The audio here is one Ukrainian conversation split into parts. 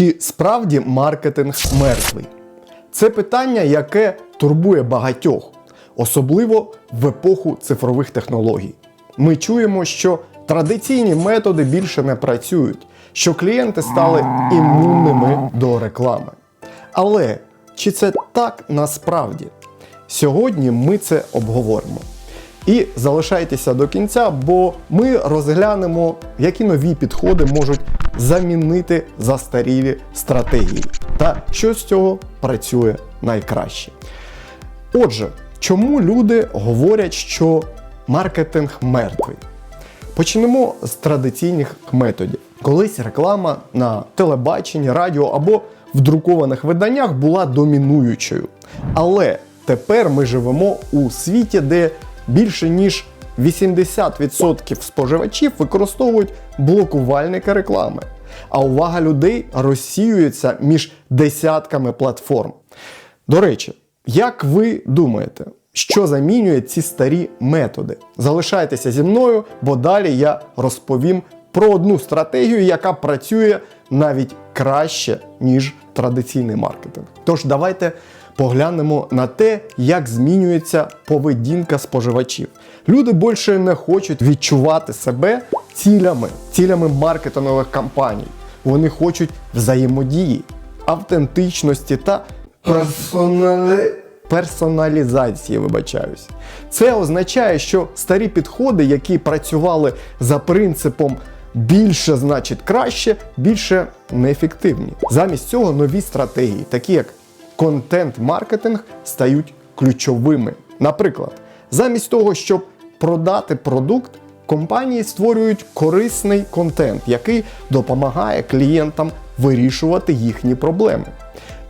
Чи справді маркетинг мертвий? Це питання, яке турбує багатьох, особливо в епоху цифрових технологій. Ми чуємо, що традиційні методи більше не працюють, що клієнти стали імунними до реклами. Але чи це так насправді? Сьогодні ми це обговоримо. І залишайтеся до кінця, бо ми розглянемо, які нові підходи можуть замінити застарілі стратегії та що з цього працює найкраще. Отже, чому люди говорять, що маркетинг мертвий? Почнемо з традиційних методів. Колись реклама на телебаченні, радіо або в друкованих виданнях була домінуючою. Але тепер ми живемо у світі, де більше ніж 80% споживачів використовують блокувальники реклами. А увага людей розсіюється між десятками платформ. До речі, як ви думаєте, що замінює ці старі методи? Залишайтеся зі мною, бо далі я розповім про одну стратегію, яка працює навіть краще, ніж традиційний маркетинг. Тож давайте поглянемо на те, як змінюється поведінка споживачів. Люди більше не хочуть відчувати себе цілями, цілями маркетингових кампаній. Вони хочуть взаємодії, автентичності та персоналі... персоналізації, вибачаюсь. Це означає, що старі підходи, які працювали за принципом більше значить краще, більше неефективні. Замість цього нові стратегії, такі як контент-маркетинг, стають ключовими. Наприклад, замість того, щоб продати продукт, компанії створюють корисний контент, який допомагає клієнтам вирішувати їхні проблеми.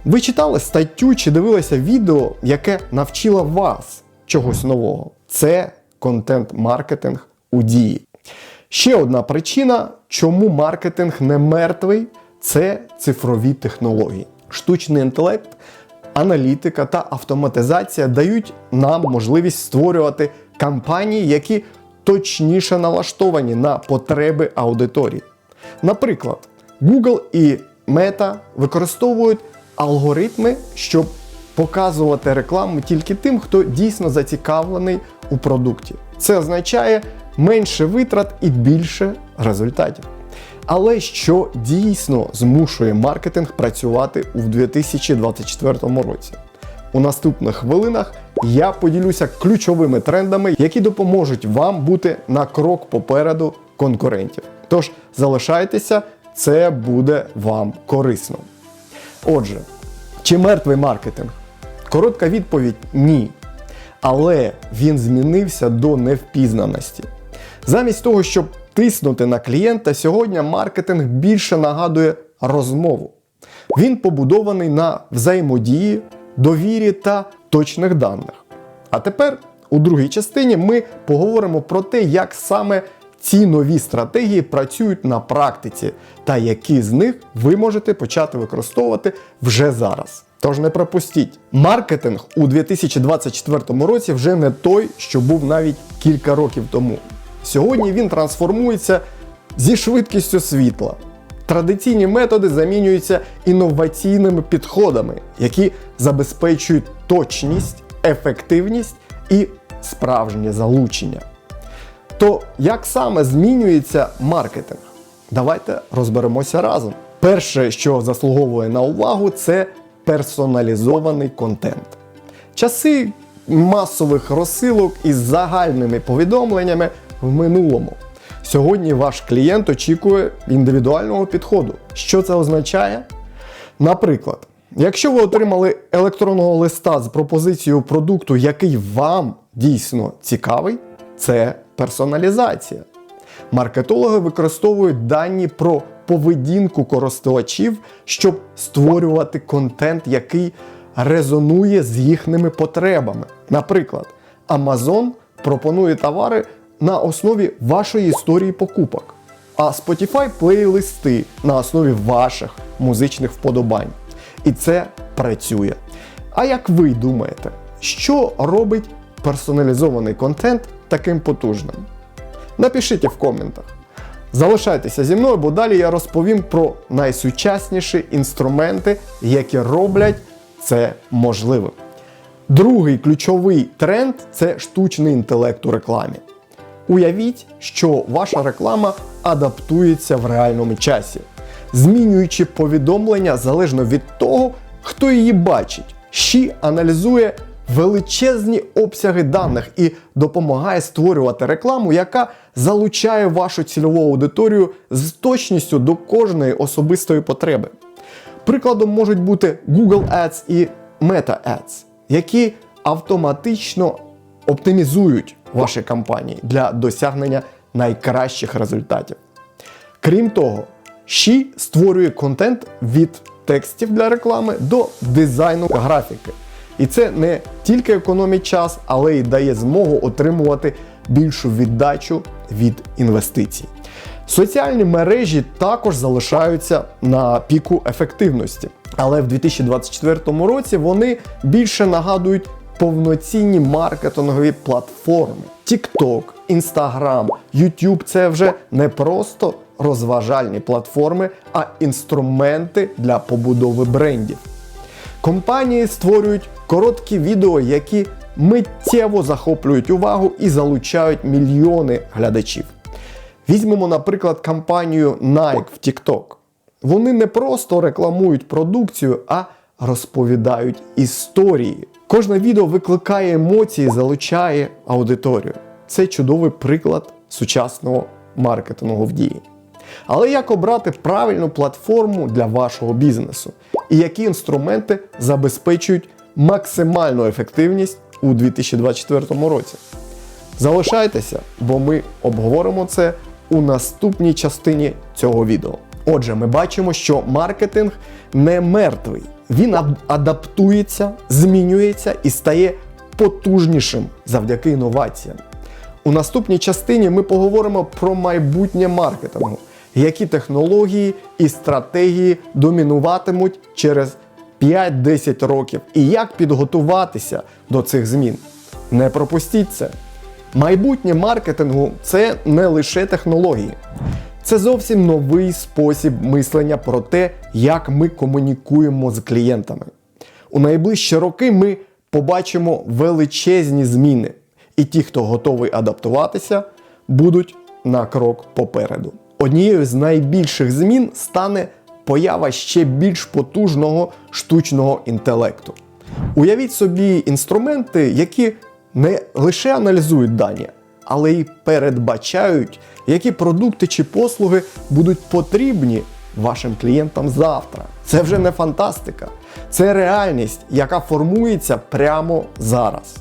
Ви читали статтю чи дивилися відео, яке навчило вас чогось нового. Це контент-маркетинг у дії. Ще одна причина, чому маркетинг не мертвий, це цифрові технології. Штучний інтелект, аналітика та автоматизація дають нам можливість створювати кампанії, які точніше налаштовані на потреби аудиторії. Наприклад, Google і Meta використовують алгоритми, щоб показувати рекламу тільки тим, хто дійсно зацікавлений у продукті. Це означає менше витрат і більше результатів. Але що дійсно змушує маркетинг працювати у 2024 році? У наступних хвилинах я поділюся ключовими трендами, які допоможуть вам бути на крок попереду конкурентів. Тож залишайтеся, це буде вам корисно. Отже, чи мертвий маркетинг? Коротка відповідь ні. Але він змінився до невпізнаності. Замість того, щоб тиснути на клієнта, сьогодні маркетинг більше нагадує розмову. Він побудований на взаємодії, довірі та точних даних. А тепер у другій частині ми поговоримо про те, як саме ці нові стратегії працюють на практиці та які з них ви можете почати використовувати вже зараз. Тож не пропустіть. Маркетинг у 2024 році вже не той, що був навіть кілька років тому. Сьогодні він трансформується зі швидкістю світла. Традиційні методи замінюються інноваційними підходами, які забезпечують точність, ефективність і справжнє залучення. То як саме змінюється маркетинг? Давайте розберемося разом. Перше, що заслуговує на увагу, це персоналізований контент. Часи масових розсилок із загальними повідомленнями в минулому. Сьогодні ваш клієнт очікує індивідуального підходу. Що це означає? Наприклад, якщо ви отримали електронного листа з пропозицією продукту, який вам дійсно цікавий, це персоналізація. Маркетологи використовують дані про поведінку користувачів, щоб створювати контент, який резонує з їхніми потребами. Наприклад, Amazon пропонує товари на основі вашої історії покупок, а Spotify плейлисти на основі ваших музичних вподобань. І це працює. А як ви думаєте, що робить персоналізований контент таким потужним? Напишіть в коментах. Залишайтеся зі мною, бо далі я розповім про найсучасніші інструменти, які роблять це можливим. Другий ключовий тренд це штучний інтелект у рекламі. Уявіть, що ваша реклама адаптується в реальному часі, змінюючи повідомлення залежно від того, хто її бачить. Щі аналізує величезні обсяги даних і допомагає створювати рекламу, яка залучає вашу цільову аудиторію з точністю до кожної особистої потреби. Прикладом можуть бути Google Ads і Meta Ads, які автоматично оптимізують ваші кампанії для досягнення найкращих результатів. Крім того, Ші створює контент від текстів для реклами до дизайну графіки. І це не тільки економить час, але й дає змогу отримувати більшу віддачу від інвестицій. Соціальні мережі також залишаються на піку ефективності, але в 2024 році вони більше нагадують повноцінні маркетингові платформи. TikTok, Instagram, YouTube це вже не просто розважальні платформи, а інструменти для побудови брендів. Компанії створюють короткі відео, які миттєво захоплюють увагу і залучають мільйони глядачів. Візьмемо, наприклад, компанію Nike в TikTok. Вони не просто рекламують продукцію, а розповідають історії. Кожне відео викликає емоції, залучає аудиторію. Це чудовий приклад сучасного маркетингу в дії. Але як обрати правильну платформу для вашого бізнесу? І які інструменти забезпечують максимальну ефективність у 2024 році? Залишайтеся, бо ми обговоримо це у наступній частині цього відео. Отже, ми бачимо, що маркетинг не мертвий. Він адаптується, змінюється і стає потужнішим завдяки інноваціям. У наступній частині ми поговоримо про майбутнє маркетингу, які технології і стратегії домінуватимуть через 5-10 років, і як підготуватися до цих змін. Не пропустіть це. Майбутнє маркетингу це не лише технології, це зовсім новий спосіб мислення про те, як ми комунікуємо з клієнтами. У найближчі роки ми побачимо величезні зміни, і ті, хто готовий адаптуватися, будуть на крок попереду. Однією з найбільших змін стане поява ще більш потужного штучного інтелекту. Уявіть собі інструменти, які не лише аналізують дані, але й передбачають, які продукти чи послуги будуть потрібні вашим клієнтам завтра. Це вже не фантастика, це реальність, яка формується прямо зараз.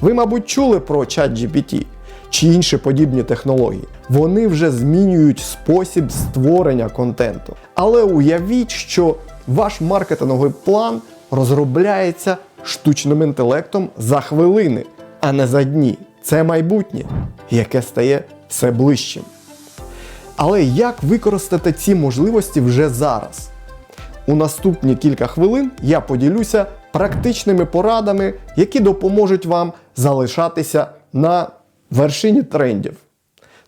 Ви, мабуть, чули про ChatGPT чи інші подібні технології. Вони вже змінюють спосіб створення контенту. Але уявіть, що ваш маркетинговий план розробляється штучним інтелектом за хвилини, а не за дні. Це майбутнє, яке стає все ближчим. Але як використати ці можливості вже зараз? У наступні кілька хвилин я поділюся практичними порадами, які допоможуть вам залишатися на вершині трендів.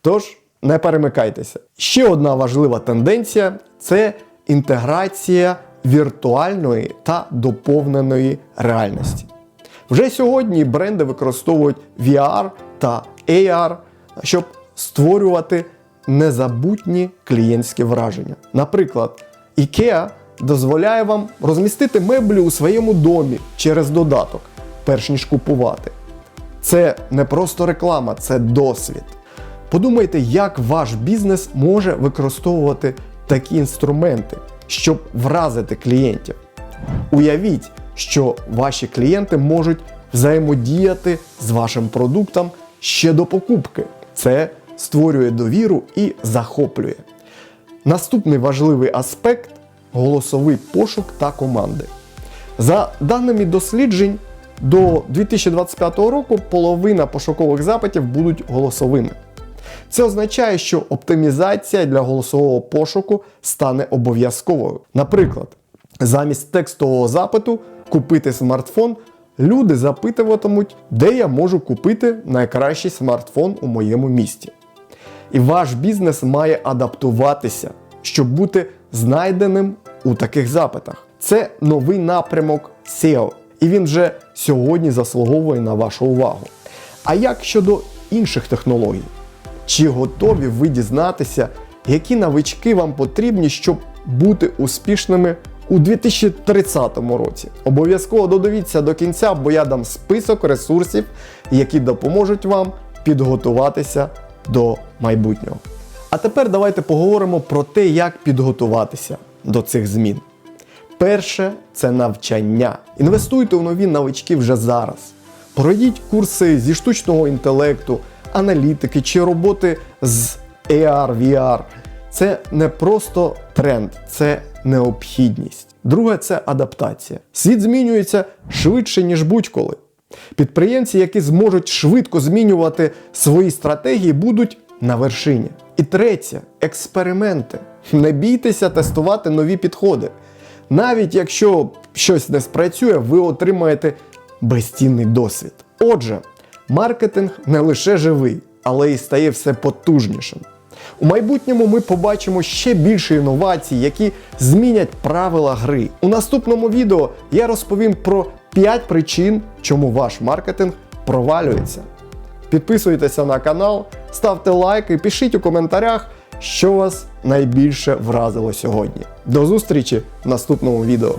Тож, не перемикайтеся. Ще одна важлива тенденція це інтеграція віртуальної та доповненої реальності. Вже сьогодні бренди використовують VR та AR, щоб створювати незабутні клієнтські враження. Наприклад, IKEA дозволяє вам розмістити меблі у своєму домі через додаток, перш ніж купувати. Це не просто реклама, це досвід. Подумайте, як ваш бізнес може використовувати такі інструменти, щоб вразити клієнтів. Уявіть, що ваші клієнти можуть взаємодіяти з вашим продуктом ще до покупки. Це створює довіру і захоплює. Наступний важливий аспект голосовий пошук та команди. За даними досліджень, до 2025 року половина пошукових запитів будуть голосовими. Це означає, що оптимізація для голосового пошуку стане обов'язковою. Наприклад, замість текстового запиту купити смартфон, люди запитуватимуть, де я можу купити найкращий смартфон у моєму місті. І ваш бізнес має адаптуватися, щоб бути знайденим у таких запитах. Це новий напрямок SEO, і він вже сьогодні заслуговує на вашу увагу. А як щодо інших технологій? Чи готові ви дізнатися, які навички вам потрібні, щоб бути успішними у 2030 році? Обов'язково додивіться до кінця, бо я дам список ресурсів, які допоможуть вам підготуватися до майбутнього. А тепер давайте поговоримо про те, як підготуватися до цих змін. Перше це навчання. Інвестуйте у нові навички вже зараз. Пройдіть курси зі штучного інтелекту, аналітики чи роботи з AR, VR. Це не просто тренд, це необхідність. Друге це адаптація. Світ змінюється швидше, ніж будь-коли. Підприємці, які зможуть швидко змінювати свої стратегії, будуть на вершині. І третє експерименти. Не бійтеся тестувати нові підходи. Навіть якщо щось не спрацює, ви отримаєте безцінний досвід. Отже, маркетинг не лише живий, але й стає все потужнішим. У майбутньому ми побачимо ще більше інновацій, які змінять правила гри. У наступному відео я розповім про 5 причин, чому ваш маркетинг провалюється. Підписуйтеся на канал, ставте лайки, пишіть у коментарях, що вас найбільше вразило сьогодні. До зустрічі в наступному відео.